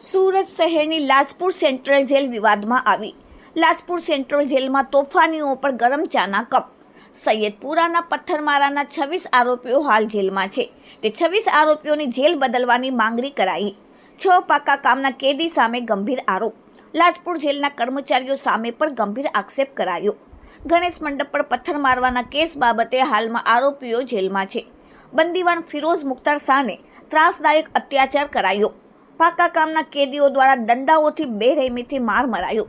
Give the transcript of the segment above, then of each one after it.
સુરત શહેરની Lajpur central jail વિવાદમાં આવી. લાજપુર સેન્ટ્રલ જેલમાં તોફાનીઓ પર ગરમ ચાના કપ. સૈયદપુરાના પથ્થરમારાના છવ્વીસ આરોપીઓ હાલ જેલમાં છે. તે છવ્વીસ આરોપીઓની જેલ બદલવાની માંગણી કરાઈ. છ પાકા કામના કેદી સામે ગંભીર આરોપ. લાજપુર જેલના કર્મચારીઓ સામે પણ ગંભીર આક્ષેપ કરાયો. ગણેશ મંડપ પર પથ્થર મારવાના કેસ બાબતે હાલમાં આરોપીઓ જેલમાં છે. બંદીવાન ફિરોઝ મુખ્તાર શાહને ત્રાસદાયક અત્યાચાર કરાયો. પાકા કામના કેદીઓ દ્વારા દંડાઓથી બેરહેમીથી માર મરાયો.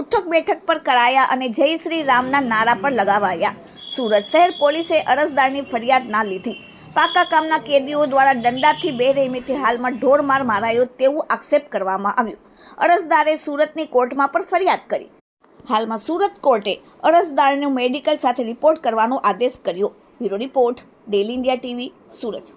ઉઠક બેઠક પર કરાયા અને જય શ્રી રામના નારા પર લગાવાયા. સુરત શહેર પોલીસે અરજદારની ફરિયાદ ના લીધી. પાકા કામના કેદીઓ દ્વારા દંડાથી બેરહેમીથી હાલમાં ઢોરમાર મારાયો તેવું આક્ષેપ કરવામાં આવ્યો. અરજદારે સુરતની કોર્ટમાં પણ ફરિયાદ કરી. હાલમાં સુરત કોર્ટે અરજદારને મેડિકલ સાથે રિપોર્ટ કરવાનો આદેશ કર્યો. Bureau report, daily India TV, Surat.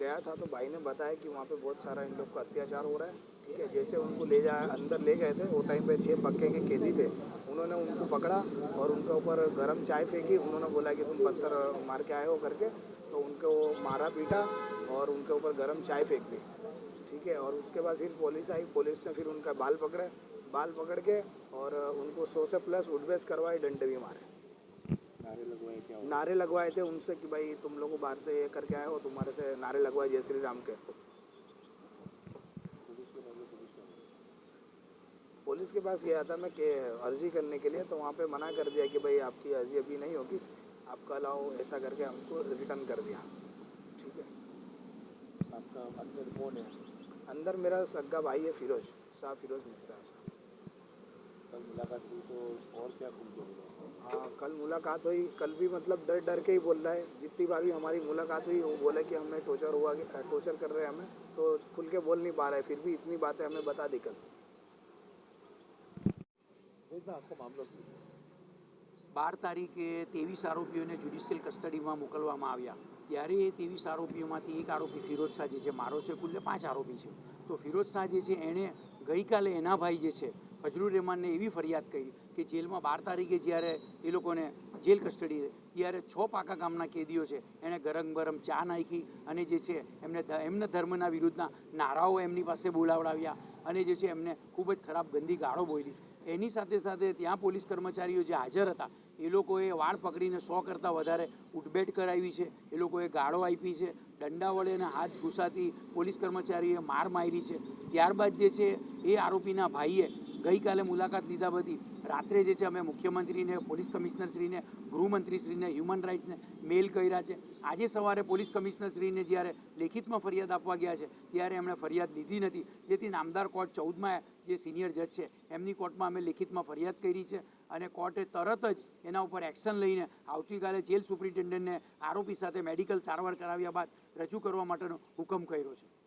गया था तो भाई ने बताया कि वहाँ पे बहुत सारा इन लोग का अत्याचार हो रहा है, ठीक है? जैसे उनको ले जा, अंदर ले गए थे, वो टाइम पे छः पक्के के कैदी थे। उन्होंने उनको पकड़ा और उनके ऊपर गर्म चाय फेंकी। उन्होंने बोला कि तुम पत्थर मार के आए हो करके। तो उनको मारा, पीटा और उनके ऊपर गर्म चाय फेंक दी, ठीक है? और उसके बाद फिर पुलिस आई। पुलिस ने फिर उनका बाल पकड़े। बाल पकड़ के और उनको सौ से प्लस उठबेस करवाए डंडे भी मारे। नारे लगवाए थे उनसे कि भाई तुम लोग बाहर से ये करके आए हो तुम्हारे से नारे लगवाए जय श्री राम के। पुलिस के पास गया था मैं कि अर्जी करने के लिए तो वहाँ पे मना कर दिया कि भाई आपकी अर्जी अभी नहीं होगी। आप कल आओ ऐसा करके हमको रिटर्न कर दिया। ठीक है? आपका अंदर कौन है? अंदर मेरा सग्गा भाई है फिरोज शाह फिरोज मुख्तार कल मुलाकात हुई तो और क्या खुल हाँ कल मुलाकात हुई कल भी मतलब डर डर के ही बोल रहा है जितनी बार भी हमारी मुलाकात हुई वो बोले कि हमें टोचर हुआ टोचर कर रहे हैं हमें तो खुल के बोल नहीं पा रहा है फिर भी इतनी बातें हमें बता दी कल देखना आपका मामला શું છે? બાર તારીખે ત્રેવીસ આરોપીઓને જ્યુડિશિયલ કસ્ટડીમાં મોકલવામાં આવ્યા ત્યારે એ ત્રેવીસ આરોપીઓમાંથી એક આરોપી ફિરોજ શાહ જે છે મારો છે કુલ પાંચ આરોપી છે તો ફિરોજ શાહ જે છે એણે ગઈકાલે એના ભાઈ જે છે ફજલુર રહેમાનને એવી ફરિયાદ કરી કે જેલમાં બાર તારીખે જ્યારે એ લોકોને જેલ કસ્ટડી ત્યારે છ પાકા ગામના કેદીઓ છે. એણે ગરમ ગરમ ચા નાખી અને જે છે એમને એમના ધર્મના વિરુદ્ધના નારાઓ એમની પાસે બોલાવડાવ્યા અને જે છે એમને ખૂબ જ ખરાબ ગંદી ગાળો બોલી એની સાથે સાથે ત્યાં પોલીસ કર્મચારીઓ જે હાજર હતા, એ લોકોએ વાળ પકડીને સો કરતાં વધારે ઉઠબેટ કરાવી છે. એ લોકોએ ગાળો આપી છે, દંડા વડે અને હાથ ઘૂસાતી પોલીસ કર્મચારીએ માર મારી છે. ત્યારબાદ જે છે એ આરોપીના ભાઈએ ગઈકાલે મુલાકાત લીધા બધી. રાત્રે જે છે અમે મુખ્યમંત્રીને, પોલીસ કમિશનરશ્રીને, ગૃહમંત્રીશ્રીને હ્યુમન રાઇટ્સને મેલ કર્યા છે. આજે સવારે પોલીસ કમિશનરશ્રીને જ્યારે લેખિતમાં ફરિયાદ આપવા ગયા છે, ત્યારે એમણે ફરિયાદ લીધી નથી. જેથી નામદાર કોર્ટ ચૌદમાં જે સિનિયર જજ છે, એમની કોર્ટમાં અમે લેખિતમાં ફરિયાદ કરી છે અને કોર્ટે તરત જ એના ઉપર એક્શન લઈને આવતીકાલે જેલ સુપ્રિન્ટેન્ડન્ટને આરોપી સાથે મેડિકલ સારવાર કરાવ્યા બાદ રજૂ કરવા માટેનો હુકમ કર્યો છે.